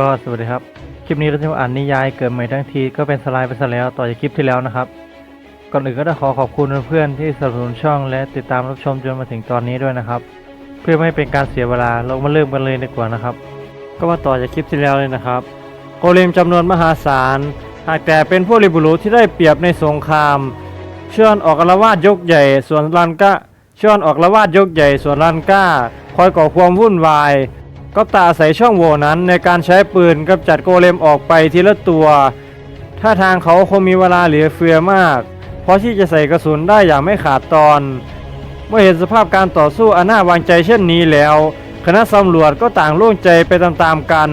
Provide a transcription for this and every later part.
ก็สวัสดีครับ คลิปนี้เราจะมาอ่านนิยายเกิดใหม่ทั้งทีก็เป็นสไลด์ไปซะแล้วต่อจากคลิปที่แล้วนะครับ ก่อนอื่นก็ต้องขอขอบคุณเพื่อนๆที่สนับสนุนช่องและติดตามรับชมจนมาถึงตอนนี้ด้วยนะครับ เพื่อไม่ให้เป็นการเสียเวลาเรามาเริ่มกันเลยดีกว่านะครับ ก็มาต่อจากคลิปที่แล้วเลยนะครับ โกเลมจำนวนมหาศาลหากแต่เป็นพวกริบุรุที่ได้เปรียบในสงครามเชื่อนออกละวาดยกใหญ่ ส่วนลันก้าเชื่อนออกละวาดยกใหญ่ ส่วนลันก้าคอยก่อความวุ่นวาย ก็ตาใส่ช่องโหว่นั้นในการใช้ปืนกำจัดโกเลมออกไปทีละตัวท่าทางเขาคงมีเวลาเหลือเฟือมาก เพราะที่จะใส่กระสุนได้อย่างไม่ขาดตอน เมื่อเห็นสภาพการต่อสู้อันน่าวางใจเช่นนี้แล้ว คณะตำรวจก็ต่างโล่งใจไปตามๆกัน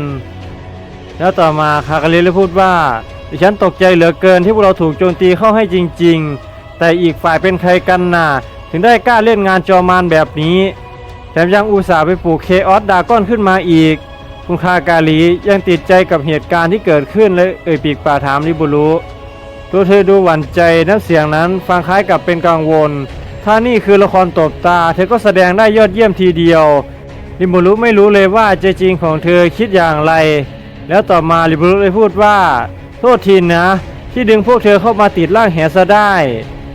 แล้วต่อมาคากาลิเลยพูดว่าดิฉันตกใจเหลือเกินที่พวกเราถูกโจมตีเข้าให้จริง ๆ แต่อีกฝ่ายเป็นใครกันน่ะถึงได้กล้าเล่นงานจอมานแบบนี้ ถมยังอุตส่าห์ไปปลูกเคออสดาก้อนขึ้นมาอีก คุณคากาลียังติดใจกับเหตุการณ์ที่เกิดขึ้นและเอ่ยปีกป่าถามริบุรุตัวเธอดูหวั่นใจน้ำเสียงนั้นฟังคล้ายกับเป็นกังวล ถ้านี่คือละครตบตา เธอก็แสดงได้ยอดเยี่ยมทีเดียวริบุรุไม่รู้เลยว่าใจจริงของเธอคิดอย่างไร แล้วต่อมาริบุรุเลยพูดว่า โทษทีนะ ที่ดึงพวกเธอเข้ามาติดร่างแหซะได้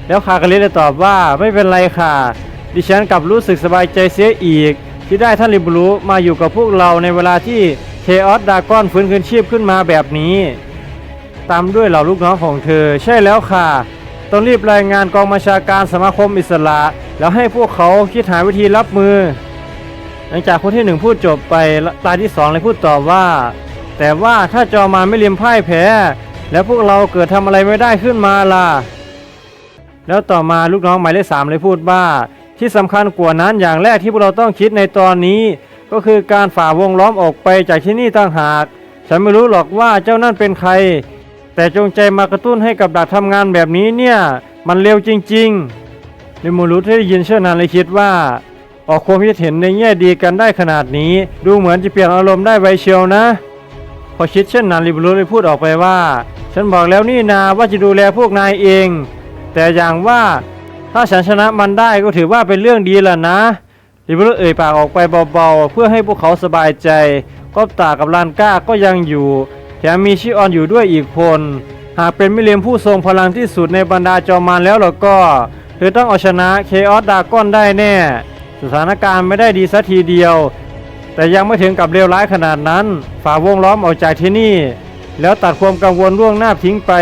แล้วคากาลิเลยตอบว่าไม่เป็นไรค่ะ ดิฉันกลับรู้สึกสบายใจเสียอีก ที่ได้ท่านริบุรุมาอยู่กับพวกเราในเวลาที่เคออสดากอนฟื้นคืนชีพขึ้นมาแบบนี้ ตามด้วยเหล่าลูกน้องของเธอ ใช่แล้วค่ะ ต้องรีบรายงานกองบัญชาการสมาคมอิสระ แล้วให้พวกเขาคิดหาวิธีรับมือ หลังจากคนที่หนึ่งพูดจบไปตาที่สองเลยพูดต่อว่า แต่ว่าถ้าจอมานไม่เลียมพ่ายแพ้ แล้วพวกเราเกิดทำอะไรไม่ได้ขึ้นมาล่ะแล้วต่อมาลูกน้องหมายเลขสามเลยพูดว่า ที่สำคัญกว่านั้นอย่างแรกที่พวกเราต้องคิดในตอนนี้ ก็คือการฝ่าวงล้อมออกไปจากที่นี่ต่างหาก ฉันไม่รู้หรอกว่าเจ้านั่นเป็นใคร แต่จงใจมากระตุ้นให้กับดักทำงานแบบนี้เนี่ย มันเร็วจริงๆนิมูรุที่ได้ยินเช่นนั้นเลยคิดว่า ออกความคิดเห็นในแง่ดีกันได้ขนาดนี้ ดูเหมือนจะเปลี่ยนอารมณ์ได้ไวเชียวนะ พอคิดเช่นนั้นลิบรูเลยพูดออกไปว่า ฉันบอกแล้วนี่นาว่าจะดูแลพวกนายเอง แต่อย่างว่า ถ้าฉันชนะมันได้ก็ถือว่าเป็นเรื่องดีแล้วนะลิบรูเอ่ยปากออกไปเบาๆ เพื่อให้พวกเขาสบายใจก็ตากับลานก้าก็ยังอยู่ แถมมีชิออนอยู่ด้วยอีกคน หากเป็นมิเลมผู้ทรงพลังที่สุดในบรรดาจอมมารแล้วล่ะก็ เธอต้องเอาชนะเคออสดากอนได้แน่ สถานการณ์ไม่ได้ดีสัทีเดียว แต่ยังไม่ถึงกับเลวร้ายขนาดนั้น ฝ่าวงล้อมออกจากที่นี่ แล้วตัดความกังวลล่วงหน้าทิ้งไป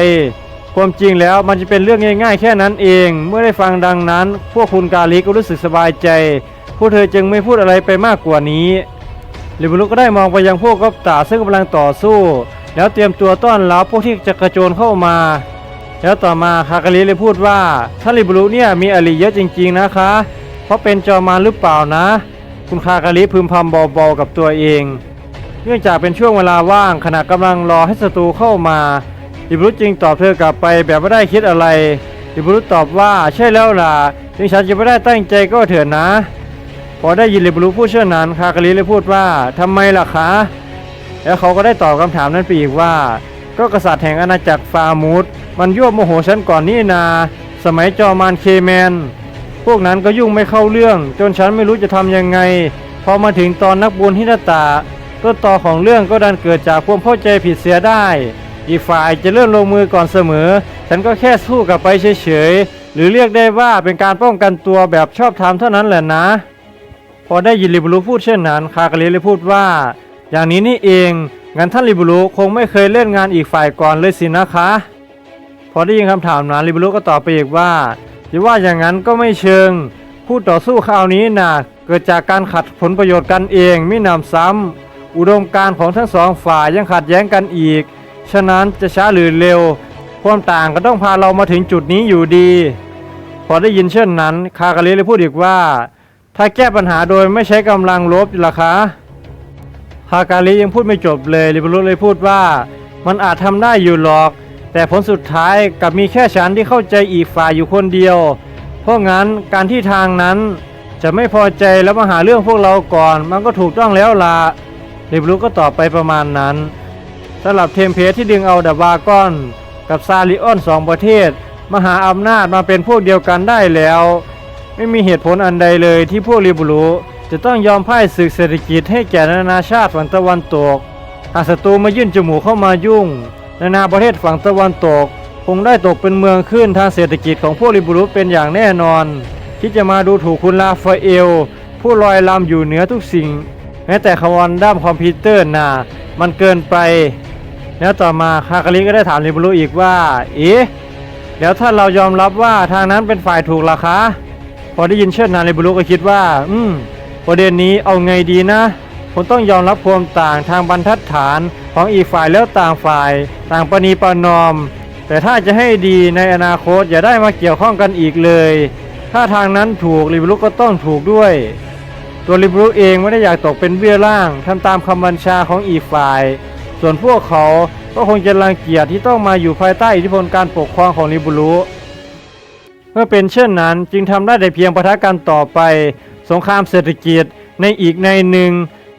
ความจริงแล้วมันจะเป็นเรื่องง่ายๆ แค่นั้นเอง เมื่อได้ฟังดังนั้น พวกคุณกาลิก็รู้สึกสบายใจ พวกเธอจึงไม่พูดอะไรไปมากกว่านี้ลิบุรุก็ได้มองไปยังพวกกัปตาซึ่งกำลังต่อสู้ แล้วเตรียมตัวต้อนรับพวกที่จะกระโจนเข้ามา แล้วต่อมาคากาลิเลยพูดว่าท่านลิบุรุเนี่ยมีอริเยอะจริง ๆนะคะ เพราะเป็นจอมารหรือเปล่านะ คุณคากาลิพึมพำเบาๆกับตัวเอง เนื่องจากเป็นช่วงเวลาว่างขณะกำลังรอให้ศัตรูเข้ามา ลิบรุจึงตอบเธอกลับไปแบบไม่ได้คิดอะไรลิบรุตอบว่าใช่แล้วล่ะถึงฉันจะไม่ได้ตั้งใจก็เถิดนะ พอได้ยินลิบรุพูดเช่นนั้นคากาลิเลยพูดว่าทำไมล่ะคะ แล้วเขาก็ได้ตอบคำถามนั้นไปอีกว่า ก็กษัตริย์แห่งอาณาจักรฟามูดมันยั่วโมโหฉันก่อนนี่นา สมัยจอมานเคแมน พวกนั้นก็ยุ่งไม่เข้าเรื่อง จนฉันไม่รู้จะทำยังไง พอมาถึงตอนนักบุญฮินาตาต้นตอของเรื่องก็ดันเกิดจากความเข้าใจผิดเสียได้ อีกฝ่ายจะเลื่อนลงมือก่อนเสมอ ฉันก็แค่สู้กลับไปเฉยๆ หรือเรียกได้ว่าเป็นการป้องกันตัวแบบชอบธรรมเท่านั้นแหละนะ พอได้ยินลิบรูพูดเช่นนั้นคากาเลเลยพูดว่า อย่างนี้นี่เองงั้นท่านลิบรูคงไม่เคยเล่นงานอีกฝ่ายก่อนเลยสินะคะ พอได้ยินคำถามนั้นลิบรูก็ตอบไปอีกว่าจะว่าอย่างนั้นก็ไม่เชิงผู้ต่อสู้คราวนี้น่ะเกิดจากการขัดผลประโยชน์กันเองไมิหนำซ้ำอุดมการของทั้งสองฝ่ายยังขัดแย้งกันอีก ฉะนั้นจะช้าหรือเร็ว ความต่างก็ต้องพาเรามาถึงจุดนี้อยู่ดี พอได้ยินเช่นนั้น คากาลิเลยพูดอีกว่า ถ้าแก้ปัญหาโดยไม่ใช้กำลังลบล่ะคะฮากาลิยังพูดไม่จบเลยลิบรุเลยพูดว่า มันอาจทำได้อยู่หรอก แต่ผลสุดท้ายกลับมีแค่ฉันที่เข้าใจอีกฝ่ายอยู่คนเดียว เพราะงั้นการที่ทางนั้นจะไม่พอใจแล้วมาหาเรื่องพวกเราก่อน มันก็ถูกต้องแล้วล่ะลิบรุก็ตอบไปประมาณนั้น สำหรับเทมเพลตที่ดึงเอาดาบากอนกับซาริออนสองประเทศ มหาอำนาจมาเป็นพวกเดียวกันได้แล้ว ไม่มีเหตุผลอันใดเลยที่พวกลิบุรุจะต้องยอมพ่ายศึกเศรษฐกิจให้แก่นานาชาติฝั่งตะวันตก หากศัตรูมายื่นจมูกเข้ามายุ่ง นานาประเทศฝั่งตะวันตก คงได้ตกเป็นเมืองขึ้นทางเศรษฐกิจของพวกลิบูรุเป็นอย่างแน่นอน ที่จะมาดูถูกคุณลาฟาเอล ผู้ลอยลำอยู่เหนือทุกสิ่งแม้แต่คำวันด้ามคอมพิวเตอร์น่ะมันเกินไป แล้วต่อมาคาคาริก็ได้ถามลิบูรุอีกว่า เอ๊ะแล้วถ้าเรายอมรับว่าทางนั้นเป็นฝ่ายถูกล่ะคะ พอได้ยินเช่นนั้นลิบูรุก็คิดว่า อืมประเด็นนี้เอาไงดีนะผมต้องยอมรับความต่างทางบรรทัดฐานของอีกฝ่ายแล้วต่างฝ่าย ต่างประนีประนอม แต่ถ้าจะให้ดีในอนาคตอย่าได้มาเกี่ยวข้องกันอีกเลย ถ้าทางนั้นถูกลิบรุก็ต้องถูกด้วย ตัวลิบรุเองไม่ได้อยากตกเป็นเบี้ยล่างทำตามคำบัญชาของอีกฝ่าย ส่วนพวกเขาก็คงจะรังเกียจที่ต้องมาอยู่ภายใต้อิทธิพลการปกครองของลิบรุเมื่อเป็นเช่นนั้นจึงทำได้แต่เพียงปะทะกันต่อไป สงครามเศรษฐกิจในอีกในหนึ่ง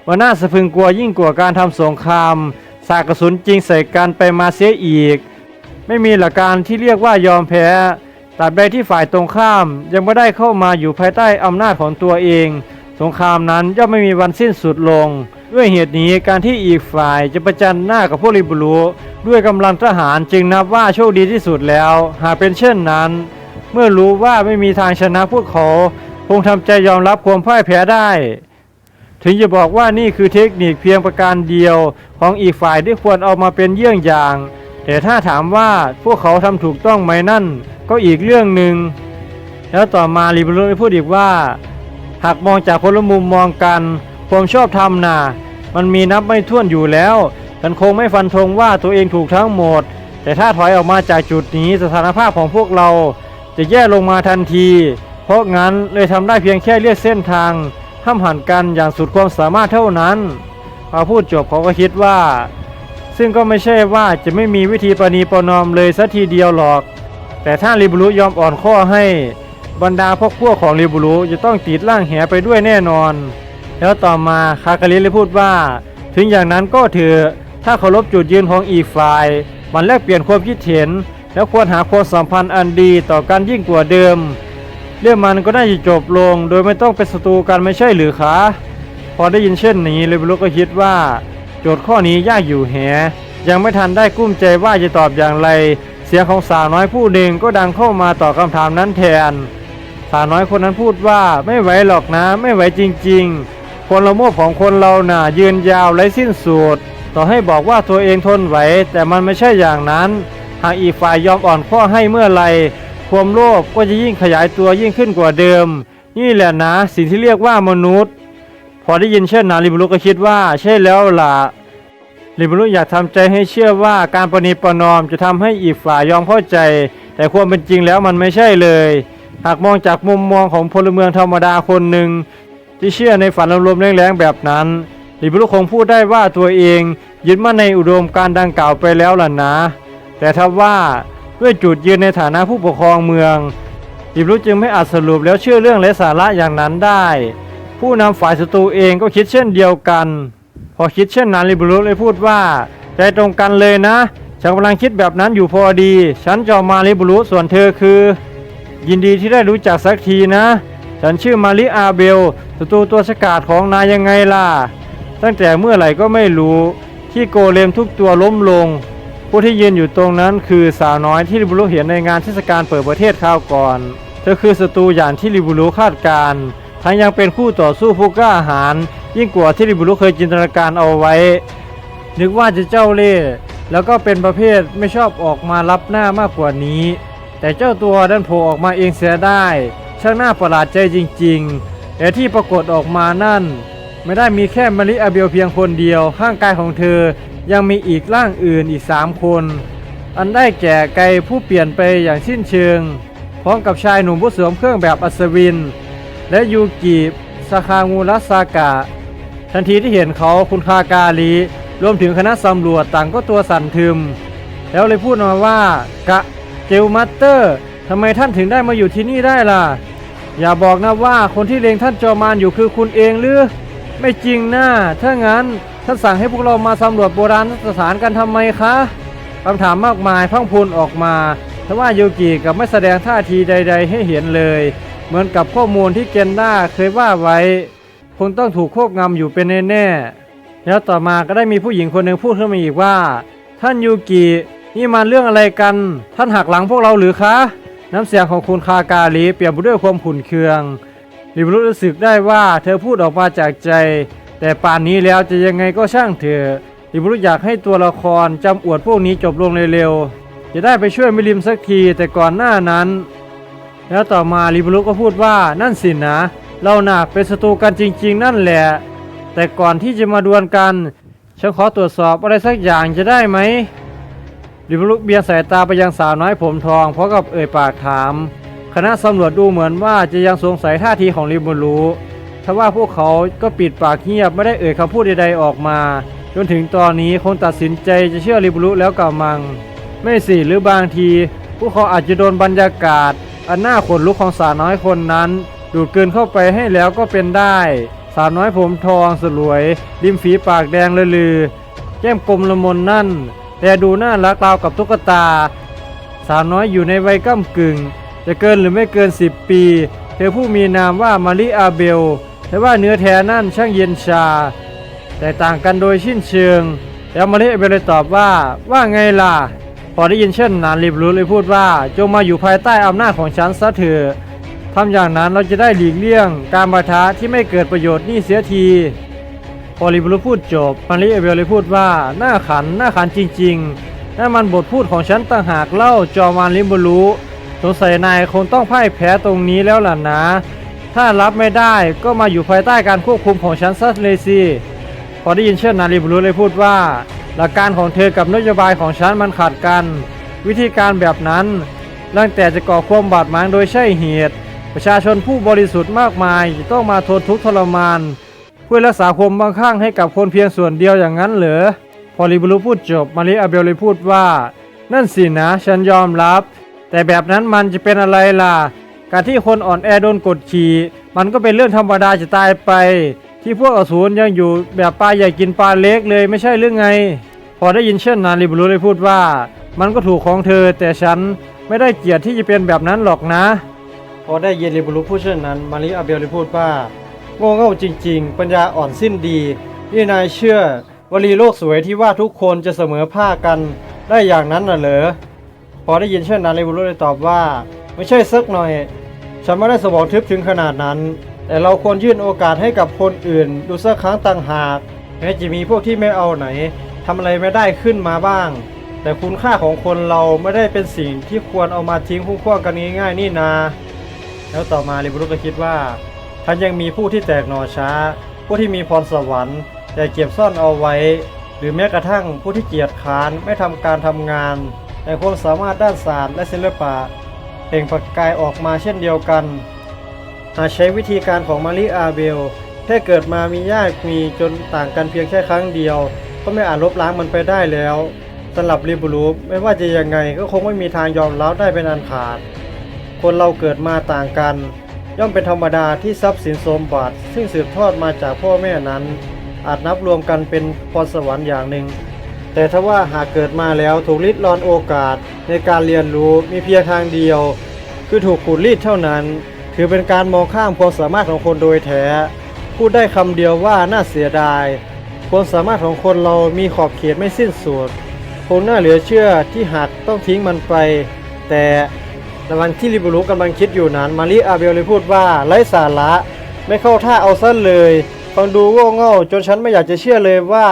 ว่าน่าสะพึงกลัวยิ่งกว่าการทำสงคราม สากกระสุนจริงใส่กันไปมาเสียอีก ไม่มีหลักการที่เรียกว่ายอมแพ้ตราบใดที่ฝ่ายตรงข้ามยังไม่ได้เข้ามาอยู่ภายใต้อำนาจของตัวเอง สงครามนั้นย่อมไม่มีวันสิ้นสุดลง ด้วยเหตุนี้การที่อีกฝ่ายจะประจันหน้ากับพวกลิบูรุด้วยกำลังทหารจึงนับว่าโชคดีที่สุดแล้ว หากเป็นเช่นนั้น เมื่อรู้ว่าไม่มีทางชนะพวกเขาคงทำใจยอมรับความพ่ายแพ้ได้ ถึงจะบอกว่านี่คือเทคนิคเพียงประการเดียวของอีกฝ่ายที่ควรเอามาเป็นเยี่ยงอย่าง แต่ถ้าถามว่าพวกเขาทำถูกต้องไหมนั่น ก็อีกเรื่องหนึ่งแล้วต่อมาลีเบโรได้พูดอีกว่า หากมองจากคนละมุมมองกัน ความชอบธรรมน่ะมันมีนับไม่ถ้วนอยู่แล้วฉันคงไม่ฟันธงว่าตัวเองถูกทั้งหมด แต่ถ้าถอยออกมาจากจุดนี้สถานภาพของพวกเรา จะแย่ลงมาทันที เพราะงั้นเลยทำได้เพียงแค่เลือกเส้นทางห้ามหันกันอย่างสุดความสามารถเท่านั้นพอพูดจบเขาก็คิดว่า ซึ่งก็ไม่ใช่ว่าจะไม่มีวิธีประนีประนอมเลยสัทีเดียวหรอก แต่ถ้าริบุรุยอมอ่อนข้อให้ บรรดาพวกพวกของริบุรุจะต้องติดล่างแหไปด้วยแน่นอน แล้วต่อมาคากาลิเลยพูดว่า ถึงอย่างนั้นก็เถอะถ้าเคารพจุดยืนของอีกฝ่าย มันแลกเปลี่ยนความคิดเห็น แล้วควรหาความสัมพันธ์อันดีต่อกันยิ่งกว่าเดิม เรื่องมันก็น่าจะจบลง โดยไม่ต้องเป็นศัตรูกันไม่ใช่หรือคะพอได้ยินเช่นนี้เลยบรุก็คิดว่า โจทย์ข้อนี้ยากอยู่แฮยังไม่ทันได้กุ้มใจว่าจะตอบอย่างไร เสียงของสาวน้อยผู้หนึ่งก็ดังเข้ามาตอบคำถามนั้นแทน สาวน้อยคนนั้นพูดว่าไม่ไหวหรอกนะไม่ไหวจริง ๆ คนละโมบของคนเราหน่ะยืนยาวไร้สิ้นสุดต่อให้บอกว่าตัวเองทนไหว แต่มันไม่ใช่อย่างนั้น หากอีกฝ่ายยอมอ่อนข้อให้เมื่อไรความโลภก็จะยิ่งขยายตัวยิ่งขึ้นกว่าเดิม นี่แหละนะสิ่งที่เรียกว่ามนุษย์ พอได้ยินเช่นนั้นลิบุรุก็คิดว่า ใช่แล้วล่ะลิบุรุอยากทำใจให้เชื่อว่าการประนีประนอมจะทำให้อีกฝ่ายยอมเข้าใจ แต่ความเป็นจริงแล้วมันไม่ใช่เลย หากมองจากมุมมองของพลเมืองธรรมดาคนหนึ่ง ที่เชื่อในฝันลมๆแรงๆแบบนั้นลิบุรุคงพูดได้ว่าตัวเองยึดมั่นในอุดมการณ์ดังกล่าวไปแล้วล่ะนะ แต่ถ้าว่าด้วยจุดยืนในฐานะผู้ปกครองเมืองลิบุรุจึงไม่อาจสรุปแล้วเชื่อเรื่องไร้สาระอย่างนั้นได้ ผู้นำฝ่ายศัตรูเองก็คิดเช่นเดียวกัน พอคิดเช่นนั้นลิบุรุเลยพูดว่าใจตรงกันเลยนะฉันกำลังคิดแบบนั้นอยู่พอดี ฉันจะมาลิบุรุส่วนเธอคือ ยินดีที่ได้รู้จักสักทีนะ ฉันชื่อมาริอาเบลศัตรูตัวฉกาจของนายยังไงล่ะ ตั้งแต่เมื่อไหร่ก็ไม่รู้ที่โกเลมทุกตัวล้มลง ผู้ที่ยืนอยู่ตรงนั้นคือสาวน้อยที่ลิบุรุเห็นในงานเทศกาลเปิดประเทศคราวก่อน เธอคือศัตรูอย่างที่ลิบุรุคาดการ์ทั้งยังเป็นคู่ต่อสู้ผู้กล้าหาญยิ่งกว่าที่ลิบุรุเคยจินตนาการเอาไว้ นึกว่าจะเจ้าเล่ห์แล้วก็เป็นประเภทไม่ชอบออกมารับหน้ามากกว่านี้ แต่เจ้าตัวดันโผล่ออกมาเองเสียได้ ช่างน่าประหลาดใจจริงๆแต่ที่ปรากฏออกมานั่น ไม่ได้มีแค่มาริอาเบลเพียงคนเดียวข้างกายของเธอยังมีอีกร่างอื่นอีกสามคน อันได้แก่ไกผู้เปลี่ยนไปอย่างสิ้นเชิง พร้อมกับชายหนุ่มผู้สวมเครื่องแบบอัศวิน และยูกิสาคางูรัสากะ ทันทีที่เห็นเขาคุณคากาลีรวมถึงคณะสำรวจต่างก็ตัวสั่นทึม แล้วเลยพูดมาว่ากะเจลมัตเตอร์ทำไมท่านถึงได้มาอยู่ที่นี่ได้ล่ะ อย่าบอกนะว่าคนที่เลงท่านจอมานอยู่คือคุณเองหรือ ไม่จริงนะถ้างั้นท่านสั่งให้พวกเรามาสำรวจโบราณสถานกันทำไมคะคำถามมากมายพังพูนออกมาแต่ว่ายูกิกับไม่แสดงท่าทีใด ๆ ให้เห็นเลย เหมือนกับข้อมูลที่เกนด้าเคยว่าไว้ คงต้องถูกควบงำอยู่เป็นแน่ๆแล้วต่อมาก็ได้มีผู้หญิงคนหนึ่งพูดขึ้นมาอีกว่า ท่านยูกินี่มันเรื่องอะไรกัน ท่านหักหลังพวกเราหรือคะ น้ำเสียงของคุณคากาลีเปลี่ยนไปด้วยความขุ่นเคืองริบรุรู้สึกได้ว่าเธอพูดออกมาจากใจ แต่ป่านนี้แล้วจะยังไงก็ช่างเถอะริบรุอยากให้ตัวละครจำอวดพวกนี้จบลงเร็วๆจะได้ไปช่วยมิลิมสักทีแต่ก่อนหน้านั้น แล้วต่อมาริบรุก็พูดว่านั่นสินะ เราหนักเป็นศัตรูกันจริง ๆ นั่นแหละ แต่ก่อนที่จะมาดวลกันฉันขอตรวจสอบอะไรสักอย่างจะได้ไหม ริบรุเบียงสายตาไปยังสาวน้อยผมทองพร้อมกับเอ่ยปากถาม คณะสำรวจดูเหมือนว่าจะยังสงสัยท่าทีของริบรุทว่าพวกเขาก็ปิดปากเงียบไม่ได้เอ่ยคำพูดใดๆออกมา จนถึงตอนนี้คงตัดสินใจจะเชื่อริบรุแล้วกับมัง ไม่สิหรือบางที พวกเขาอาจจะโดนบรรยากาศ อันน่าขนลุกของสาวน้อยคนนั้น ดูดเกินเข้าไปให้แล้วก็เป็นได้สาวน้อยผมทองสลวย ริมฝีปากแดงเลยลือแก้มกลมละมนนั่น แต่ดูน่ารักราวกับตุ๊กตา สาวน้อยอยู่ในวัยก้ากึ่ง จะเกินหรือไม่เกิน 10 ปี เธอผู้มีนามว่ามาริอาเบลแต่ว่าเนื้อแท้นั่นช่างเย็นชา แต่ต่างกันโดยชิ้นเชิง แล้วมาริอาเบลเลยตอบว่าว่าไงล่ะ พอได้ยินเช่นนั้นรีบรู้เลยพูดว่า จงมาอยู่ภายใต้อำนาจของฉันซะเถอะทำอย่างนั้นเราจะได้หลีกเลี่ยง การปะทะที่ไม่เกิดประโยชน์นี่เสียที อรีบรูพูดจบมาริเอเบลเลยพูดว่าหน้าขันหน้าขันจริงๆนั่นมันบทพูดของฉันต่างหากเล่าจอมานลิมบรู้สงสัยนายคงต้องพ่ายแพ้ตรงนี้แล้วล่ะนะ ถ้ารับไม่ได้ก็มาอยู่ภายใต้การควบคุมของฉันซะเลยสิพอได้ยินเช่นนั้นริบรูเลยพูดว่า หลักการของเธอกับนโยบายของฉันมันขัดกัน วิธีการแบบนั้นตั้งแต่จะก่อความบาดหมางโดยใช่เหตุ ประชาชนผู้บริสุทธิ์มากมายจะต้องมาทนทุกข์ทรมาน พื่อรักษาความบางข้างให้กับคนเพียงส่วนเดียวอย่างนั้นเหรอพอริบรูพูดจบมาริอาเบลเลยพูดว่า นั่นสินะ ฉันยอมรับ แต่แบบนั้นมันจะเป็นอะไรล่ะ การที่คนอ่อนแอโดนกดขี่มันก็เป็นเรื่องธรรมดาจะตายไป ที่พวกอสูรยังอยู่แบบปลาใหญ่กินปลาเล็กเลยไม่ใช่หรือไง พอได้ยินเช่นนั้นริบรูเลยพูดว่า มันก็ถูกของเธอ แต่ฉันไม่ได้เกียรติที่จะเป็นแบบนั้นหรอกนะ พอได้ยินริบรูพูดเช่นนั้นมาริอาเบลเลยพูดว่า โง่เง่าจริง ๆ ปัญญาอ่อนสิ้นดี นี่นายเชื่อ วลีโลกสวยที่ว่าทุกคนจะเสมอภาคกันได้อย่างนั้นน่ะเหรอ พอได้ยินเช่นนั้นริบรูเลยตอบว่า ไม่ใช่สักหน่อย ฉันไม่ได้สมองทึบถึงขนาดนั้น แต่เราควรยื่นโอกาสให้กับคนอื่น ดูสักครั้งต่างหากแม้จะมีพวกที่ไม่เอาไหนทำอะไรไม่ได้ขึ้นมาบ้าง แต่คุณค่าของคนเราไม่ได้เป็นสิ่งที่ควรเอามาทิ้งคุ้ควงกันง่ายๆนี่นา แล้วต่อมาริบรุษก็คิดว่า ท่านยังมีผู้ที่แตกหน่อช้า ผู้ที่มีพรสวรรค์ แต่เก็บซ่อนเอาไว้ หรือแม้กระทั่งผู้ที่เกียจค้านไม่ทำการทำงาน แต่ความสามารถด้านศาสตร์และศิลปะเปล่งประกายออกมาเช่นเดียวกันหากใช้วิธีการของมาริอาเบลแค่เกิดมามีญาติมีจนต่างกันเพียงแค่ครั้งเดียว ก็ไม่อาจลบล้างมันไปได้แล้วสำหรับริบูรูไม่ว่าจะยังไงก็คงไม่มีทางยอมรับได้เป็นอันขาด คนเราเกิดมาต่างกัน ย่อมเป็นธรรมดาที่ทรัพย์สินสมบัติ ซึ่งสืบทอดมาจากพ่อแม่นั้น อาจนับรวมกันเป็นพรสวรรค์อย่างหนึ่ง แต่ถ้าว่าหากเกิดมาแล้วถูกลิดรอนโอกาสในการเรียนรู้มีเพียงทางเดียว คือถูกขูดรีดเท่านั้น ถือเป็นการมองข้ามความสามารถของคนโดยแท้ พูดได้คำเดียวว่าน่าเสียดาย ความสามารถของคนเรามีขอบเขตไม่สิ้นสุดคงน่าเหลือเชื่อที่หากต้องทิ้งมันไป แต่ ระหว่างที่ลิบูรุกำลังคิดอยู่นั้น มาริอาเบลเลยพูดว่าไร้สาระ ไม่เข้าท่าเอาซะเลยฟังดูโง่เง่าจนฉันไม่อยากจะเชื่อเลยว่า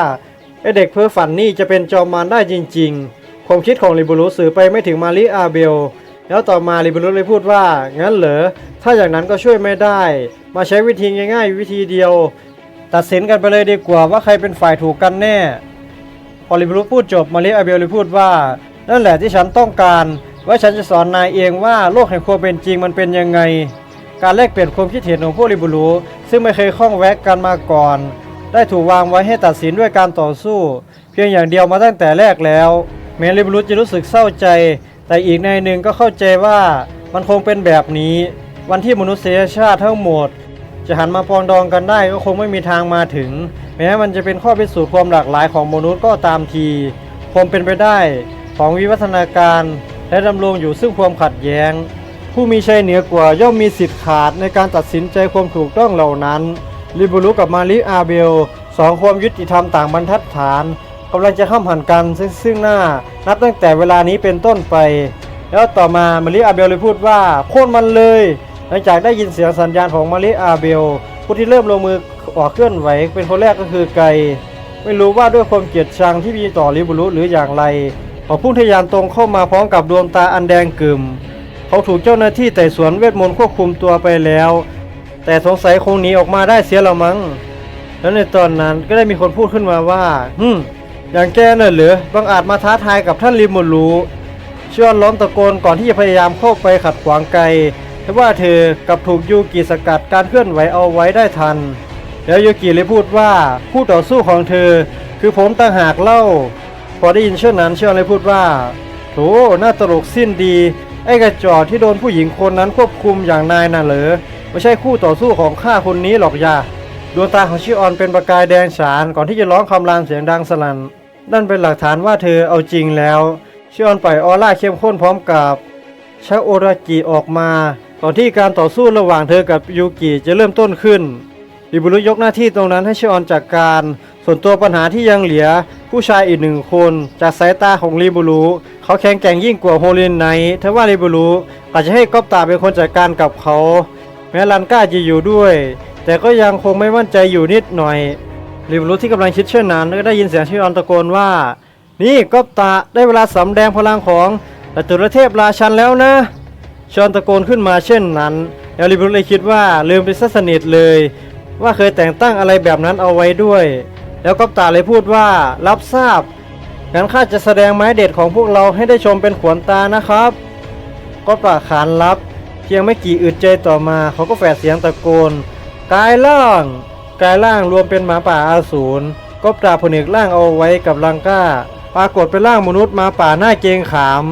ไอเด็กเพ้อฝันนี่จะเป็นจอมมารได้จริง ๆ ความคิดของลิบูรุสื่อไปไม่ถึงมาริอาเบล แล้วต่อมาลิบูรุเลยพูดว่า งั้นเหรอ ถ้าอย่างนั้นก็ช่วยไม่ได้ มาใช้วิธีง่าย ๆ วิธีเดียว ตัดสินกันไปเลยดีกว่าว่าใครเป็นฝ่ายถูกกันแน่ พอลิบูรุพูดจบมาริอาเบลเลยพูดว่า นั่นแหละที่ฉันต้องการ ว่าฉันจะสอนนายเองว่าโลกแห่งความเป็นจริงมันเป็นยังไง การแลกเปลี่ยนความคิดเห็นของพวกลิบูรุซึ่งไม่เคยข้องแวะกันมาก่อน ได้ถูกวางไว้ให้ตัดสินด้วยการต่อสู้ เพียงอย่างเดียวมาตั้งแต่แรกแล้ว แม้ลิบูรุจะรู้สึกเศร้าใจ แต่อีกในหนึ่งก็เข้าใจว่ามันคงเป็นแบบนี้ วันที่มนุษยชาติทั้งหมด จะหันมาปองดองกันได้ก็คงไม่มีทางมาถึง แม้มันจะเป็นข้อพิสูจน์ความหลากหลายของมนุษย์ก็ตามทีความเป็นไปได้ของวิวัฒนาการ และดำรงอยู่ซึ่งความขัดแย้ง ผู้มีชัยเหนือกว่าย่อมมีสิทธิ์ขาดในการตัดสินใจความถูกต้องเหล่านั้นลิบูรุกับมาริอาเบลสองความยุติธรรมต่างบรรทัดฐานกำลังจะข้ามหันกันซึ่งซึ่งหน้า นับตั้งแต่เวลานี้เป็นต้นไป แล้วต่อมามาริอาเบลเลยพูดว่าโค่นมันเลย หลังจากได้ยินเสียงสัญญาณของมาริอาเบล ผู้ที่เริ่มลงมือออกเคลื่อนไหว เป็นคนแรกก็คือไกไม่รู้ว่าด้วยความเกลียดชังที่มีต่อริบุรุหรืออย่างไร เขาพุ่งทะยานตรงเข้ามาพร้อมกับดวงตาอันแดงกึ่มเขาถูกเจ้าหน้าที่ไต่สวนเวทมนต์ควบคุมตัวไปแล้ว แต่สงสัยคงหนีออกมาได้เสียละมั้ง แล้วในตอนนั้นก็ได้มีคนพูดขึ้นมาว่าฮึมอย่างแกน่ะเหรือบังอาจมาท้าทายกับท่านริมุรูชวนล้อมตะโกนก่อนที่จะพยายามเข้าไปขัดขวางไกลแต่ว่าเธอกับถูกยูกิสกัดการเคลื่อนไหวเอาไว้ได้ทัน แล้วยูกิเลยพูดว่าคู่ต่อสู้ของเธอ คือผมต่างหากเล่า พอได้ยินเช่นนั้นเชื่อเลยพูดว่าโถน่าตลกสิ้นดี ไอ้กระจอกที่โดนผู้หญิงคนนั้นควบคุมอย่างนายน่ะเหรอไม่ใช่คู่ต่อสู้ของข้าคนนี้หรอกยาดวงตาของชิออนเป็นประกายแดงฉานก่อนที่จะร้องคำรามเสียงดังสลั่นนั่นเป็นหลักฐานว่าเธอเอาจริงแล้วชิออนปล่อยออร่าเข้มข้นพร้อมกับชักโอรากิออกมาก่อนที่การต่อสู้ระหว่างเธอกับยูกิจะเริ่มต้นขึ้นริบุรุยกหน้าที่ตรงนั้นให้ชิออนจัดการ ส่วนตัวปัญหาที่ยังเหลือ ผู้ชายอีกหนึ่งคนจากสายตาของริบุรุเขาแข็งแกร่งยิ่งกว่าโฮลินไนท์ถ้าว่าริบุรุอาจจะให้ก๊อปตาเป็นคนจัดการกับเขา แม้ลันก้าจะอยู่ด้วย แต่ก็ยังคงไม่มั่นใจอยู่นิดหน่อยริบุรุที่กำลังคิดเช่นนั้นก็ได้ยินเสียงชิออนตะโกนว่า นี่ก๊อปตาได้เวลาสำแดงพลังของจตุรเทพราชันแล้วนะชอนตะโกนขึ้นมาเช่นนั้นแล้วริบุรุเลยคิดว่าลืมไปซะสนิทเลย ว่าเคยแต่งตั้งอะไรแบบนั้นเอาไว้ด้วย แล้วก็ตาเลยพูดว่ารับทราบงั้นข้าจะแสดงไม้เด็ดของพวกเราให้ได้ชมเป็นขวัญตานะครับ ก็ปากขานรับเพียงไม่กี่อึดใจต่อมา เขาก็แฝดเสียงตะโกนกายล่างกายล่างรวมเป็นหมาป่าอาสูรก็ปราผนึกร่างเอาไว้กับลังก้า ปรากฏเป็นร่างมนุษย์มาป่าหน้าเกงขาม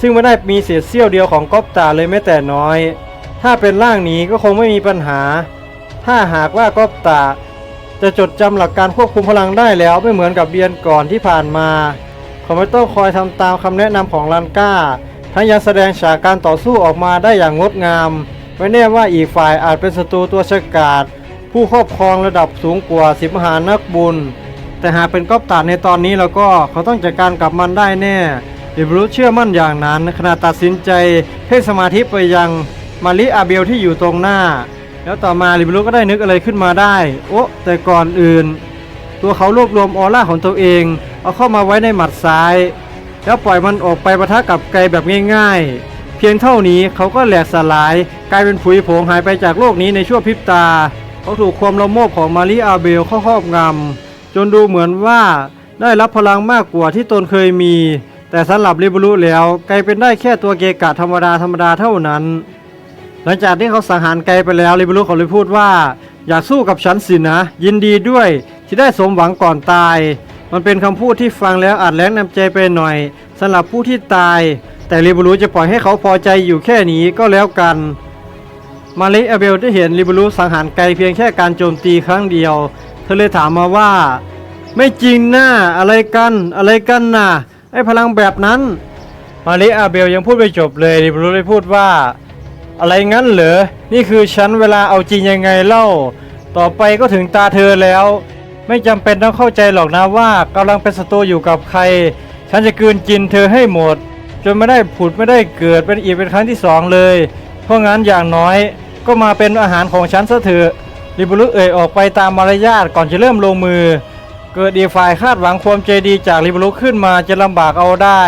ซึ่งไม่ได้มีเศษเสี้ยวเดียวของก๊อปตาเลยแม้แต่น้อย ถ้าเป็นร่างนี้ก็คงไม่มีปัญหา ถ้าหากว่าก๊อปตา จะจดจำหลักการควบคุมพลังได้แล้วไม่เหมือนกับเบียนก่อนที่ผ่านมาเขาไม่ต้องคอยทำตามคำแนะนำของลันก้า ทั้งยังแสดงฉากการต่อสู้ออกมาได้อย่างงดงาม ไม่แน่ว่าอีกฝ่ายอาจเป็นศัตรูตัวฉกาจผู้ครอบครองระดับสูงกว่าสิบมหานักบุญ แต่หากเป็นก๊อปตาในตอนนี้แล้วก็เขาต้องจัดการกับมันได้แน่ดิบรุเชื่อมั่นอย่างนั้นขณะตัดสินใจเพ่งสมาธิไปยังมาริอาเบลที่อยู่ตรงหน้า แล้วต่อมาลิบรุก็ได้นึกอะไรขึ้นมาได้ โอ้แต่ก่อนอื่น ตัวเขารวบรวมออร่าของตัวเอง เอาเข้ามาไว้ในหมัดซ้าย แล้วปล่อยมันออกไปปะทะกับไกลแบบง่าย ๆ เพียงเท่านี้เขาก็แหลกสลาย กลายเป็นผุยผงหายไปจากโลกนี้ในชั่วพริบตา เขาถูกความละโมบของมาริอาเบลเข้าครอบงำจนดูเหมือนว่าได้รับพลังมากกว่าที่ตนเคยมี แต่สำหรับลิบรุแล้ว กลายเป็นได้แค่ตัวเกกะธรรมดาธรรมดาเท่านั้น หลังจากที่เขาสังหารไกลไปแล้วลิบรุเขาเลยพูดว่า อยากสู้กับฉันสินะ ยินดีด้วยที่ได้สมหวังก่อนตาย มันเป็นคำพูดที่ฟังแล้วอาจแรงนำใจไปหน่อยสำหรับผู้ที่ตาย แต่ลิบรุจะปล่อยให้เขาพอใจอยู่แค่นี้ก็แล้วกันมาริอาเบลได้เห็นลิบรุสังหารไกลเพียงแค่การโจมตีครั้งเดียว เธอเลยถามมาว่า ไม่จริงนะอะไรกันอะไรกันนะไอ้พลังแบบนั้นมาริอาเบลยังพูดไม่จบเลยลิบรุเลยพูดว่า อะไรงั้นเหรอ นี่คือฉันเวลาเอาจริงยังไงเล่า ต่อไปก็ถึงตาเธอแล้ว ไม่จำเป็นต้องเข้าใจหรอกนะว่ากำลังเป็นศัตรูอยู่กับใคร ฉันจะกืนกินเธอให้หมด จนไม่ได้ผุดไม่ได้เกิดเป็นอีกเป็นครั้งที่สองเลย เพราะงั้นอย่างน้อยก็มาเป็นอาหารของฉันซะเถอะริบุรุเอ่ยออกไปตามมารยาทก่อนจะเริ่มลงมือ เกิดอีฝ่ายคาดหวังความใจดีจากริบุรุขึ้นมาจะลำบากเอาได้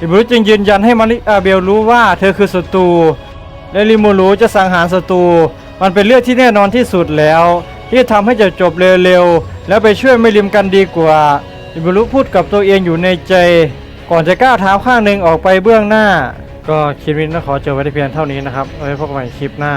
ริบุรุจึงยืนยันให้มาริอาเบลรู้ว่าเธอคือศัตรู และริมูรูจะสังหารศัตรูมันเป็นเรื่องที่แน่นอนที่สุดแล้ว ที่ทำให้จะจบเร็วๆแล้วไปช่วยไม่ริมกันดีกว่า ริมูรูพูดกับตัวเองอยู่ในใจ ก่อนจะก้าวเท้าข้างหนึ่งออกไปเบื้องหน้า ก็คลิปนี้ต้องขอจบไว้ที่เพียงเท่านี้นะครับไว้พบกันใหม่คลิปหน้า